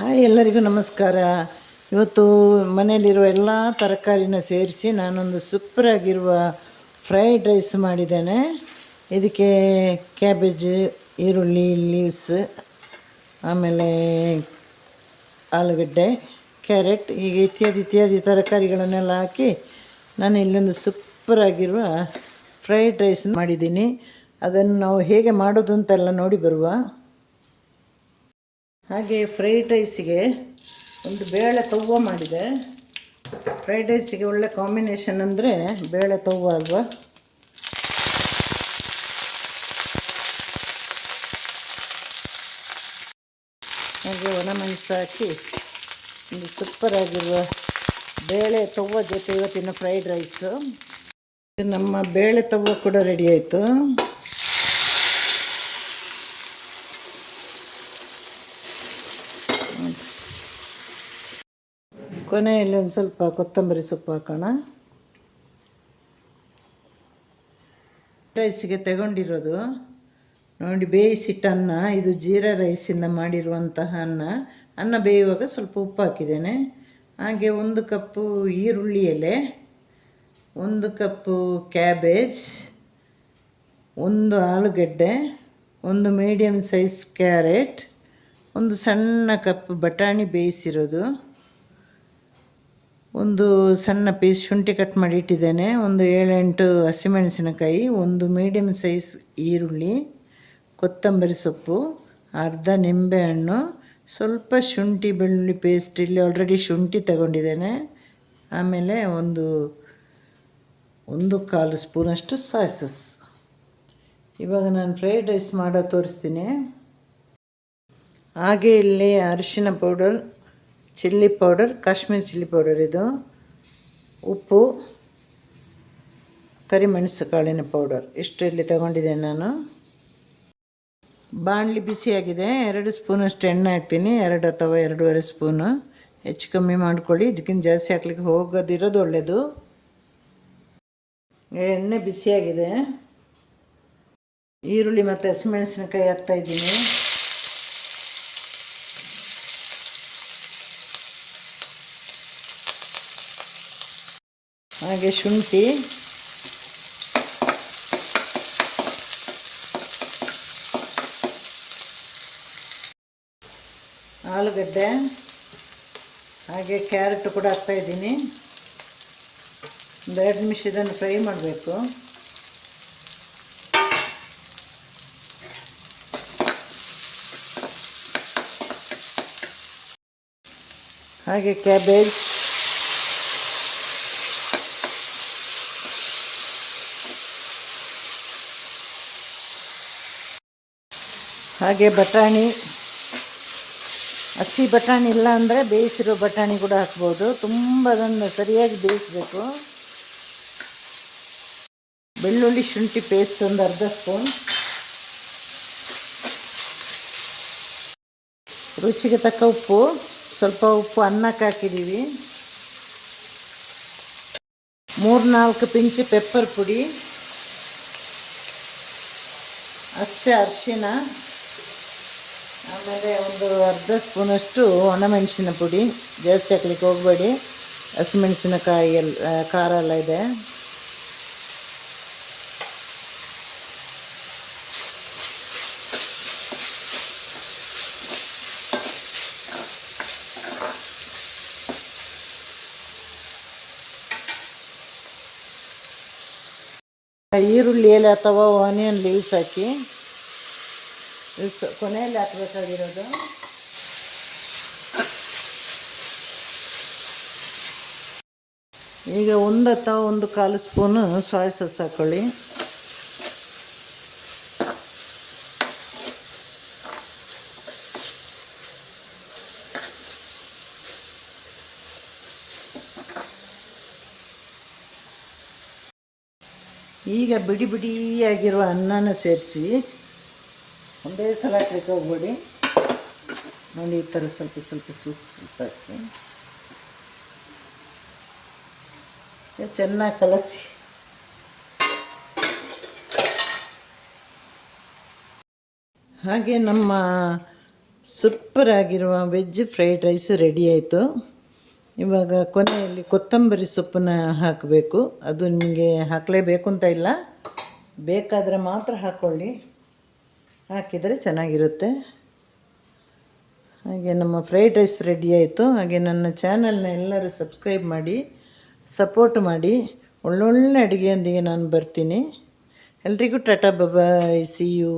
Hi, ಎಲ್ಲರಿಗೂ ನಮಸ್ಕಾರ. ಇವತ್ತು ಮನೆಯಲ್ಲಿರುವ ಎಲ್ಲ ತರಕಾರಿನ ಸೇರಿಸಿ ನಾನೊಂದು ಸೂಪರಾಗಿರುವ ಫ್ರೈಡ್ ರೈಸ್ ಮಾಡಿದ್ದೇನೆ. ಇದಕ್ಕೆ ಕ್ಯಾಬೇಜ್ ಈರುಳ್ಳಿ ಲೀವ್ಸ್ ಆಮೇಲೆ ಆಲೂಗಡ್ಡೆ ಕ್ಯಾರೆಟ್ ಹೀಗೆ ಇತ್ಯಾದಿ ಇತ್ಯಾದಿ ತರಕಾರಿಗಳನ್ನೆಲ್ಲ ಹಾಕಿ ನಾನು ಇಲ್ಲೊಂದು ಸೂಪರಾಗಿರುವ ಫ್ರೈಡ್ ರೈಸ್ ಮಾಡಿದ್ದೀನಿ. ಅದನ್ನು ನಾವು ಹೇಗೆ ಮಾಡೋದು ಅಂತೆಲ್ಲ ನೋಡಿ ಬರುವ. ಹಾಗೆ ಫ್ರೈಡ್ ರೈಸಿಗೆ ಒಂದು ಬೇಳೆ ತವ್ವ ಮಾಡಿದೆ. ಫ್ರೈಡ್ ರೈಸಿಗೆ ಒಳ್ಳೆ ಕಾಂಬಿನೇಷನ್ ಅಂದರೆ ಬೇಳೆ ತವ್ವ ಅಲ್ವಾ? ಹಾಗೆ ಒಣಮೆಣಸು ಹಾಕಿ ಒಂದು ಸೂಪರಾಗಿರುವ ಬೇಳೆ ತವ್ವ ಜೊತೆ ಇವತ್ತಿನ ಫ್ರೈಡ್ ರೈಸು ನಮ್ಮ ಬೇಳೆ ತವ್ವ ಕೂಡ ರೆಡಿ ಆಯಿತು. ಕೊನೆಯಲ್ಲಿ ಒಂದು ಸ್ವಲ್ಪ ಕೊತ್ತಂಬರಿ ಸೊಪ್ಪು ಹಾಕೋಣ. ರೈಸಿಗೆ ತಗೊಂಡಿರೋದು. ನೋಡಿ, ಬೇಯಿಸಿಟ್ಟು ಅನ್ನ, ಇದು ಜೀರಾ ರೈಸಿಂದ ಮಾಡಿರುವಂತಹ ಅನ್ನ. ಅನ್ನ ಬೇಯುವಾಗ ಸ್ವಲ್ಪ ಉಪ್ಪು ಹಾಕಿದ್ದೇನೆ. ಹಾಗೆ ಒಂದು ಕಪ್ಪು ಈರುಳ್ಳಿ ಎಲೆ, ಒಂದು ಕಪ್ಪು ಕ್ಯಾಬೇಜ್ ಒಂದು ಆಲೂಗಡ್ಡೆ, ಒಂದು ಮೀಡಿಯಮ್ ಸೈಜ್ ಕ್ಯಾರೆಟ್ ಒಂದು ಸಣ್ಣ ಕಪ್ ಬಟಾಣಿ ಬೇಯಿಸಿರೋದು. ಒಂದು ಸಣ್ಣ ಪೀಸ್ ಶುಂಠಿ ಕಟ್ ಮಾಡಿ ಇಟ್ಟಿದ್ದೇನೆ. ಒಂದು ಏಳೆಂಟು ಹಸಿಮೆಣಸಿನಕಾಯಿ, ಒಂದು ಮೀಡಿಯಮ್ ಸೈಜ್ ಈರುಳ್ಳಿ, ಕೊತ್ತಂಬರಿ ಸೊಪ್ಪು, ಅರ್ಧ ನಿಂಬೆಹಣ್ಣು ಸ್ವಲ್ಪ ಶುಂಠಿ ಬೆಳ್ಳುಳ್ಳಿ ಪೇಸ್ಟ್ ಇಲ್ಲಿ ಆಲ್ರೆಡಿ ಶುಂಠಿ ತಗೊಂಡಿದ್ದೇನೆ. ಆಮೇಲೆ ಒಂದು ಒಂದು ಕಾಲು ಸ್ಪೂನಷ್ಟು ಸಾಸಸ್ ಇವಾಗ ನಾನು ಫ್ರೈಡ್ ರೈಸ್ ಮಾಡೋ ತೋರಿಸ್ತೀನಿ. ಹಾಗೆ ಇಲ್ಲಿ ಅರಿಶಿನ powder chilli powder, Kashmiri chilli powder ಇದು. ಉಪ್ಪು ಕರಿಮೆಣಸು ಕಾಳಿನ ಪೌಡರ್. ಇಷ್ಟು ಇಲ್ಲಿ ತಗೊಂಡಿದ್ದೇನೆ ನಾನು. ಬಾಣಲಿ ಬಿಸಿಯಾಗಿದೆ. ಎರಡು ಸ್ಪೂನಷ್ಟು ಎಣ್ಣೆ ಹಾಕ್ತೀನಿ. ಎರಡು ಅಥವಾ ಎರಡೂವರೆ ಸ್ಪೂನು. ಹೆಚ್ಚು ಕಮ್ಮಿ ಮಾಡ್ಕೊಳ್ಳಿ. ಇದಕ್ಕಿಂತ ಜಾಸ್ತಿ ಹಾಕ್ಲಿಕ್ಕೆ ಹೋಗೋದಿರೋದು ಒಳ್ಳೆಯದು ಎಣ್ಣೆ ಬಿಸಿಯಾಗಿದೆ. ಈರುಳ್ಳಿ ಮತ್ತು ಹಸಿಮೆಣಸಿನಕಾಯಿ ಹಾಕ್ತಾಯಿದ್ದೀನಿ ಹಾಗೆ ಶುಂಠಿ. ಆಲೂಗಡ್ಡೆ. ಹಾಗೆ ಕ್ಯಾರೆಟ್ ಕೂಡ ಹಾಕ್ತಾಯಿದ್ದೀನಿ ಒಂದು ಎರಡು ನಿಮಿಷ ಇದನ್ನು ಫ್ರೈ ಮಾಡಬೇಕು. ಹಾಗೆ ಕ್ಯಾಬೇಜ್. ಹಾಗೆ ಬಟಾಣಿ, ಹಸಿ ಬಟಾಣಿ ಇಲ್ಲ ಅಂದರೆ ಬೇಯಿಸಿರೋ ಬಟಾಣಿ ಕೂಡ ಹಾಕ್ಬೋದು. ತುಂಬ ಅದನ್ನು ಸರಿಯಾಗಿ ಬೇಯಿಸಬೇಕು. ಬೆಳ್ಳುಳ್ಳಿ, ಶುಂಠಿ ಪೇಸ್ಟ್ ಒಂದು ಅರ್ಧ ಸ್ಪೂನ್. ರುಚಿಗೆ ತಕ್ಕ ಉಪ್ಪು. ಸ್ವಲ್ಪ ಉಪ್ಪು ಅನ್ನಕ್ಕೆ ಹಾಕಿದ್ದೀವಿ. ಮೂರು ನಾಲ್ಕು ಪಿಂಚಿ ಪೆಪ್ಪರ್ ಪುಡಿ. ಅಷ್ಟೇ ಅರಿಶಿನ. ಆಮೇಲೆ ಒಂದು ಅರ್ಧ ಸ್ಪೂನಷ್ಟು ಒಣಮೆಣಸಿನ ಪುಡಿ, ಜಾಸ್ತಿ ಹಾಕ್ಲಿಕ್ಕೆ ಹೋಗಬೇಡಿ. ಹಸಿಮೆಣಸಿನಕಾಯಿ ಎಲ್ಲ ಖಾರ ಎಲ್ಲ ಇದೆ. ಈರುಳ್ಳಿ ಎಲೆ ಅಥವಾ ಆನಿಯನ್ ಲೀವ್ಸ್ ಹಾಕಿ ಕೊನೆಯಲ್ಲಿ ಹಾಕ್ಬೇಕಾಗಿರೋದು. ಈಗ ಒಂದು ಅಥವಾ ಒಂದು ಕಾಲು ಸ್ಪೂನು ಸಾಯ್ ಸಾಸ್ ಹಾಕ್ಕೊಳ್ಳಿ ಈಗ ಬಿಡಿ ಬಿಡಿಯಾಗಿರುವ ಅನ್ನನ ಸೇರಿಸಿ ಒಂದೇ ಸಲ ಹಾಕ್ಲಿಕ್ಕೆ ಹೋಗ್ಬೇಡಿ. ನೋಡಿ, ಈ ಥರ ಸ್ವಲ್ಪ ಸ್ವಲ್ಪ, ಸೂಪ್ ಸ್ವಲ್ಪ ಹಾಕಿ. ಚೆನ್ನಾಗಿ ಕಲಸಿ. ಹಾಗೆ ನಮ್ಮ ಸೂಪರ್ ಆಗಿರುವ ವೆಜ್ ಫ್ರೈಡ್ ರೈಸ್ ರೆಡಿ ಆಯಿತು. ಇವಾಗ ಕೊನೆಯಲ್ಲಿ ಕೊತ್ತಂಬರಿ ಸೊಪ್ಪನ್ನ ಹಾಕಬೇಕು. ಅದು ನಿಮಗೆ ಹಾಕಲೇಬೇಕು ಅಂತ ಇಲ್ಲ. ಬೇಕಾದರೆ ಮಾತ್ರ ಹಾಕ್ಕೊಳ್ಳಿ ಹಾಕಿದರೆ ಚೆನ್ನಾಗಿರುತ್ತೆ. ಹಾಗೆ ನಮ್ಮ ಫ್ರೈಡ್ ರೈಸ್ ರೆಡಿ ಆಯಿತು. ಹಾಗೆ ನನ್ನ ಚಾನಲ್ನ ಎಲ್ಲರೂ ಸಬ್ಸ್ಕ್ರೈಬ್ ಮಾಡಿ, ಸಪೋರ್ಟ್ ಮಾಡಿ. ಒಳ್ಳೊಳ್ಳೆ ಅಡುಗೆಯೊಂದಿಗೆ ನಾನು ಬರ್ತೀನಿ. ಎಲ್ರಿಗೂ ಟಾಟಾ ಬಬಾಯ್ ಸಿ ಯು